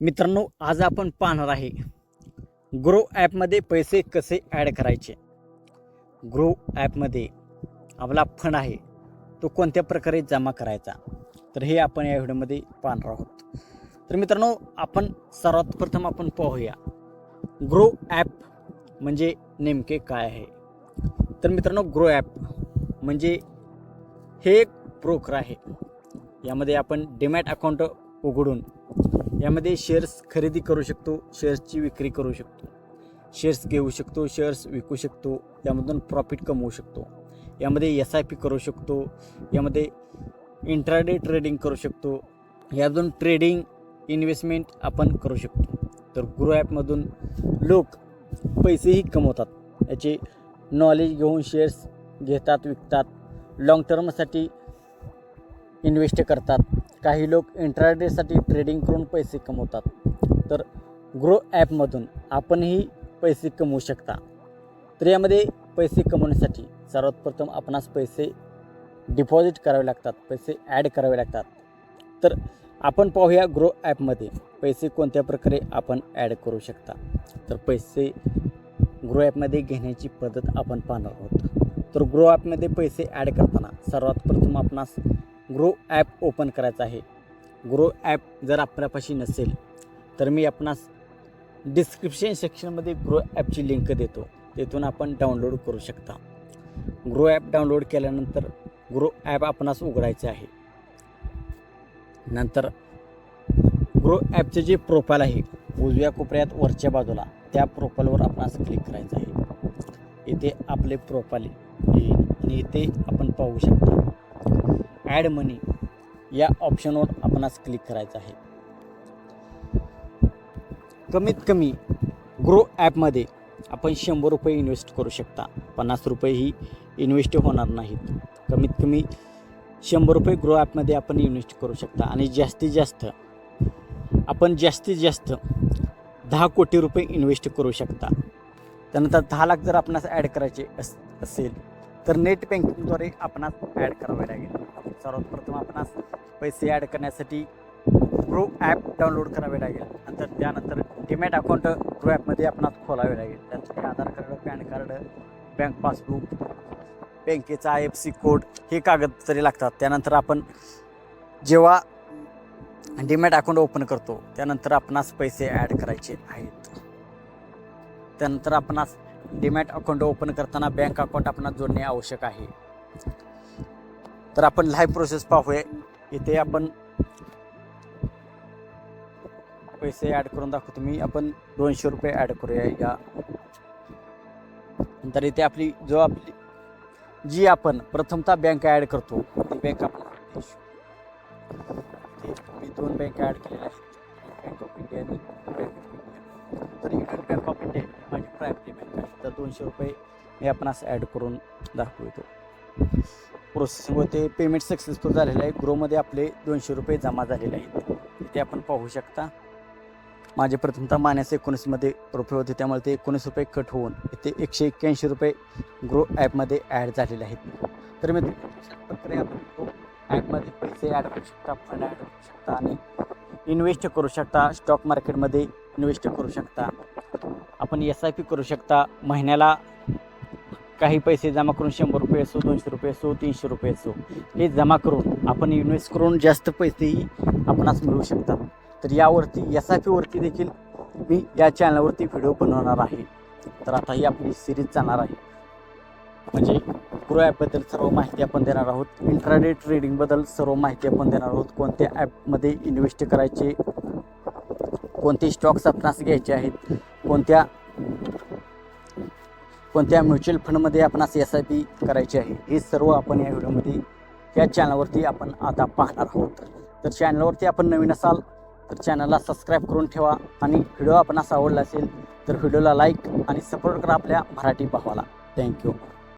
मित्रांनो आज आपण पाहणार आहे ग्रो ॲपमध्ये पैसे कसे ॲड करायचे? ग्रो ॲपमध्ये आपला फंड आहे तो कोणत्या प्रकारे जमा करायचा? तर हे आपण या व्हिडिओमध्ये पाहणार आहोत. तर मित्रांनो आपण सर्वात प्रथम आपण पाहूया ग्रो ॲप म्हणजे नेमके काय आहे? तर मित्रांनो ग्रो ॲप म्हणजे हे एक ब्रोकर आहे यामध्ये आपण डिमॅट अकाउंट उघडून यामध्ये शेअर्स खरेदी करू शकतो शेअर्सची विक्री करू शकतो. शेअर्स घेऊ शकतो शेअर्स विकू शकतो यामधून प्रॉफिट कमवू शकतो. यामध्ये एस आय पी करू शकतो यामध्ये इंट्राडे ट्रेडिंग करू शकतो यामधून ट्रेडिंग इन्व्हेस्टमेंट आपण करू शकतो. तर गुरु ॲपमधून लोक पैसेही कमवतात. याचे नॉलेज घेऊन शेअर्स घेतात विकतात. लाँग टर्मसाठी इन्व्हेस्ट करतात. काही लोक इंट्राडेसाठी ट्रेडिंग करून पैसे कमवतात. तर ग्रो ॲपमधून आपणही पैसे कमवू शकता. तर यामध्ये पैसे कमवण्यासाठी सर्वात प्रथम आपणास पैसे डिपॉझिट करावे लागतात पैसे ॲड करावे लागतात. तर आपण पाहूया ग्रो ॲपमध्ये पैसे कोणत्या प्रकारे आपण ॲड करू शकता. तर पैसे ग्रो ॲपमध्ये घेण्याची पद्धत आपण पाहणार आहोत. तर ग्रो ॲपमध्ये पैसे ॲड करताना सर्वात प्रथम आपणास ग्रो ॲप ओपन करायचं आहे. ग्रो ॲप जर आपल्यापाशी नसेल तर मी आपणास डिस्क्रिप्शन सेक्शनमध्ये ग्रो ॲपची लिंक देतो. तिथून आपण डाउनलोड करू शकता. ग्रो ॲप डाउनलोड केल्यानंतर ग्रो ॲप आपणास उघडायचे आहे. नंतर ग्रो ॲपचे जे प्रोफाईल आहे उजव्या कोपऱ्यात वरच्या बाजूला त्या प्रोफाईलवर आपणास क्लिक करायचं आहे. इथे आपले प्रोफाईल येईल आणि इथे आपण पाहू शकता. ॲड मनी या ऑप्शनवर आपणास क्लिक करायचं आहे. कमीत कमी ग्रो ॲपमध्ये आपण शंभर रुपये इन्व्हेस्ट करू शकता. पन्नास रुपये ही इन्व्हेस्ट होणार नाहीत. कमीत कमी शंभर रुपये ग्रो ॲपमध्ये आपण इन्व्हेस्ट करू शकता. आणि जास्तीत जास्त आपण जास्तीत जास्त दहा कोटी रुपये इन्व्हेस्ट करू शकता. त्यानंतर दहा लाख जर आपणास ॲड करायचे अस असेल तर नेट बँकिंगद्वारे आपणास ॲड करावे लागेल. सर्वात प्रथम आपणास पैसे ॲड करण्यासाठी ग्रो ॲप डाउनलोड करावे लागेल. नंतर त्यानंतर डिमॅट अकाउंट ग्रो ॲपमध्ये आपणास खोलावे लागेल. त्यासाठी Aadhaar card PAN card bank passbook बँकेचा आय एफ सी कोड हे कागदपत्रे लागतात. त्यानंतर आपण जेव्हा डिमॅट अकाउंट ओपन करतो त्यानंतर आपणास पैसे ॲड करायचे आहेत. त्यानंतर आपणास डिमॅट अकाउंट ओपन करताना बँक अकाउंट आपणास जोडणे आवश्यक आहे. तर आपण लाईव्ह प्रोसेस पाहूया. इथे आपण पैसे ॲड करून दाखवतो. मी आपण दोनशे रुपये ॲड करूया या. नंतर इथे आपली जो आपली जी आपण प्रथमतः बँक ॲड करतो ती बँक आपण मी दोन बँक ॲड केलेल्या आहेत. बँक ऑफ इंडिया आणि बँक ऑफ इंडिया तर युनियन बँक ऑफ इंडिया माझी प्रायव्हेट बँक आहे तर दोनशे रुपये मी आपणास ॲड करून दाखवतो. प्रोसेसिंग होते पेमेंट सक्सेसफुल झालेलं आहे. ग्रोमध्ये आपले दोनशे रुपये जमा झालेले आहेत. इथे आपण पाहू शकता माझे प्रथमतः मायनस एकोणीसमध्ये रुपये होते. त्यामुळे ते एकोणीस रुपये कट होऊन इथे एकशे एक्क्याऐंशी रुपये ग्रो ॲपमध्ये ॲड झालेले आहेत. तर मी प्रकारे आपण ग्रो ॲपमध्ये पैसे ॲड करू शकता फंड ॲड करू शकता आणि इन्व्हेस्ट करू शकता. स्टॉक मार्केटमध्ये इन्व्हेस्ट करू शकता. आपण एस आय पी करू शकता. महिन्याला काही पैसे जमा करून शंभर रुपये असो दोनशे रुपये असो तीनशे रुपये असो हे जमा करून आपण इन्व्हेस्ट करून जास्त पैसेही आपणास मिळू शकतात. तर यावरती एस आय पीवरती देखील मी या चॅनलवरती व्हिडिओ बनवणार आहे. तर आता ही आपली सिरीज जाणार आहे. म्हणजे ग्रो ॲपबद्दल सर्व माहिती आपण देणार आहोत. इंट्राडे ट्रेडिंगबद्दल सर्व माहिती आपण देणार आहोत. कोणत्या ॲपमध्ये इन्व्हेस्ट करायचे कोणते स्टॉक्स आपणास घ्यायचे आहेत कोणत्या कोणत्या म्युच्युअल फंडमध्ये आपणास एस आय पी करायची आहे हे सर्व आपण या व्हिडिओमध्ये या चॅनलवरती आपण आता पाहणार आहोत. तर चॅनलवरती आपण नवीन असाल तर चॅनलला सबस्क्राईब करून ठेवा आणि व्हिडिओ आपणास आवडला असेल तर व्हिडिओला लाईक आणि सपोर्ट करा आपल्या मराठी भावाला. थँक्यू